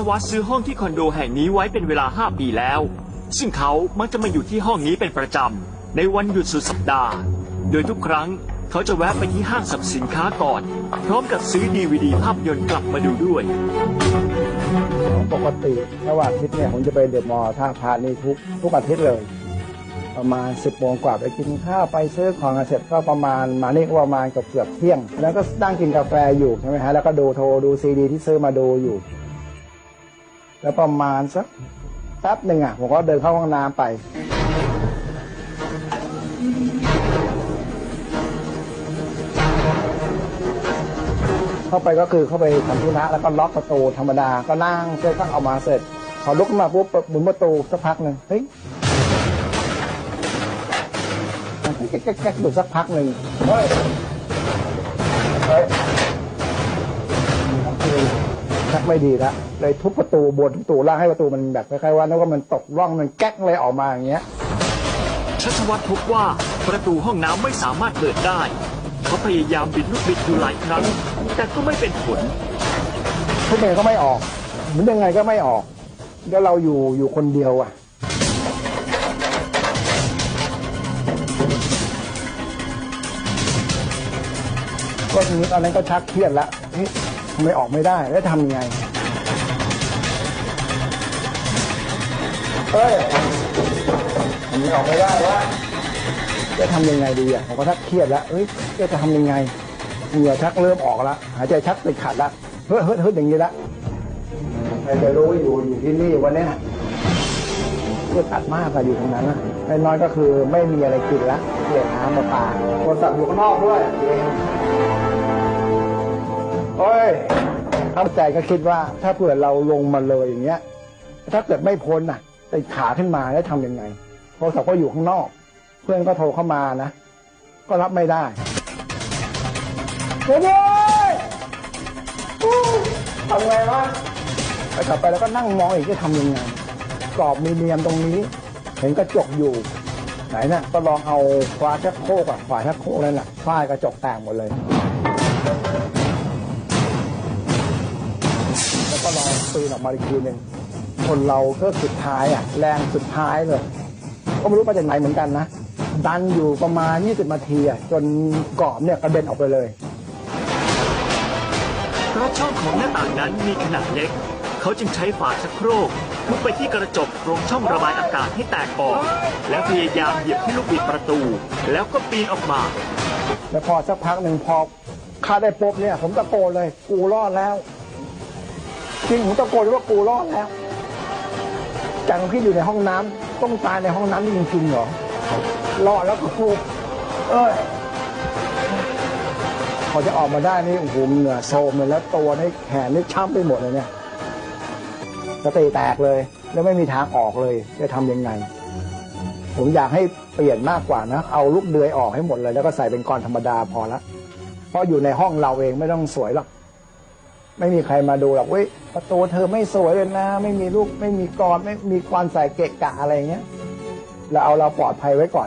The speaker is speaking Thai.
ชวัตซื้อห้องที่คอนโดแห่งนี้ไว้เป็นเวลา 5 ปีแล้ว ซึ่งเขามักจะมาอยู่ที่ห้องนี้เป็นประจำ ในวันหยุดสุดสัปดาห์ โดยทุกครั้งเขาจะแวะไปที่ห้างสรรพสินค้าก่อน พร้อมกับซื้อดีวดีภาพยนตร์กลับมาดูด้วย ปกติระหว่างอาทิตย์เนี่ยผมจะไปเดอะมอลล์ท่าพระนี่ทุกทุกอาทิตย์เลย ประมาณ 10บโมงกว่าไปกินข้าวไปซื้อของเสร็จก็ประมาณมานี่ก็ประมาณเกือบเกือบเที่ยง แล้วก็นั่งกินกาแฟอยู่ใช่ไหมฮะแล้วก็ดูโทรดูซีดีที่ซื้อมาดูอยู่ แล้วประมาณสักแป๊บหนึ่งอะผมก็เดินเข้าห้องน้ำไป เข้าไปก็คือเข้าไปทำธุระแล้วก็ล็อกประตูธรรมดาก็นั่งเสร็จก็เอามาเสร็จพอลุกขึ้นมาปุ๊บหมุนประตูสักพักหนึ่งเฮ้ยมันแก๊กแก๊กแก๊กอยู่สักพักหนึ่งเฮ้ย ชักไม่ดีละเลยทุบประตูบนทุบประตูล่างให้ประตูมันแบบคล้ายๆว่านึกว่ามันตกร่องมันแก๊กเลยออกมาอย่างเงี้ยชัชวัตพบว่าประตูห้องน้ำไม่สามารถเปิดได้ เขาพยายามบิดลูกบิดอยู่หลายครั้ง แต่ก็ไม่เป็นผลทุกเมย์ก็ไม่ออกเหมือนยังไงก็ไม่ออกแล้วเราอยู่อยู่คนเดียวอะก็ทีนี้ตอนนั้นก็ชักเครียดแล้วเฮ้ย ทำไมออกไม่ได้ แล้วทำยังไง เอ้ยทำไมออกไม่ได้วะจะทำยังไงดีอะผมก็ชักเครียดแล้วเอ้ยจะทำยังไงเหงื่อชักเริ่มออกแล้วหายใจชักติดขัดล้วเฮ้ยเฮ้ยเฮ้ยอย่างนี้ละใครจะรู้อยู่อยู่ที่นี่วันนี้ยก็ตัดมากอะอยู่ตรงนั้นนะน้อยก็คือไม่มีอะไรกินละเกลียดน้ำมาปลาโทรศัพท์อยู่ข้างนอกด้วยโอ้ย เข้าใจก็คิดว่า ถ้าเผื่อเราลงมาเลยอย่างเงี้ย ถ้าเกิดไม่พ้นน่ะติดขาขึ้นมาแล้วทำยังไงโทรศัพท์ก็อยู่ข้างนอก เพื่อนก็โทรเข้ามานะ ก็รับไม่ได้เฮ้ยอู้ทำไงวะไปกลับไปแล้วก็นั่งมองอีกจะทำยังไงกรอบมีเนียมตรงนี้ เห็นกระจกอยู่ ไหนน่ะ ก็ลองเอาฝาชักโครกอะฝาชักโครกนั่นน่ะฝ้ายกระจกแตกหมดเลย ก็ลองปีนออกมาอีกทีหนึ่งคนเราก็สุดท้ายอะ แรงสุดท้ายเลย ก็ไม่รู้มาจากไหนเหมือนกันนะ ดันอยู่ประมาณ 20นาทีอะจนกรอบเนี่ยกระเด็นออกไปเลย เพราะช่องของหน้าต่างนั้นมีขนาดเล็ก เขาจึงใช้ฝาชักโครกทุบไปที่กระจกตรงช่องระบายอากาศให้แตกออก แล้วพยายามเหยียบที่ลูกบิดประตู แล้วก็ปีนออกมา แล้วพอสักพักหนึ่งพอคาได้ปุ๊บเนี่ย ผมตะโกนเลย กูรอดแล้ว จริงผมตะโกนว่ากูรอดแล้วจังพี่อยู่ในห้องน้ำต้องตายในห้องน้ำนี่จริงๆเหรอรอดแล้วกูเอ้ยพอจะออกมาได้นี่โอ้โหเหงื่อโซมเลยแล้วตัวนี่แขนนี่ช้ำไปหมดเลยเนี่ยสติแตกเลย แล้วไม่มีทางออกเลยจะทำยังไง ผมอยากให้เปลี่ยนมากกว่านะ เอาลูกเดือยออกให้หมดเลย แล้วก็ใส่เป็นกรธรรมดาพอละเพราะอยู่ในห้องเราเองไม่ต้องสวยหรอก ไม่มีใครมาดูหรอกเว้ยประตูเธอไม่สวยเลยนะ ไม่มีลูกไม่มีกรไม่มีกรใส่เกะกะอะไรอย่างเงี้ยเราเอาเราปลอดภัยไว้ก่อน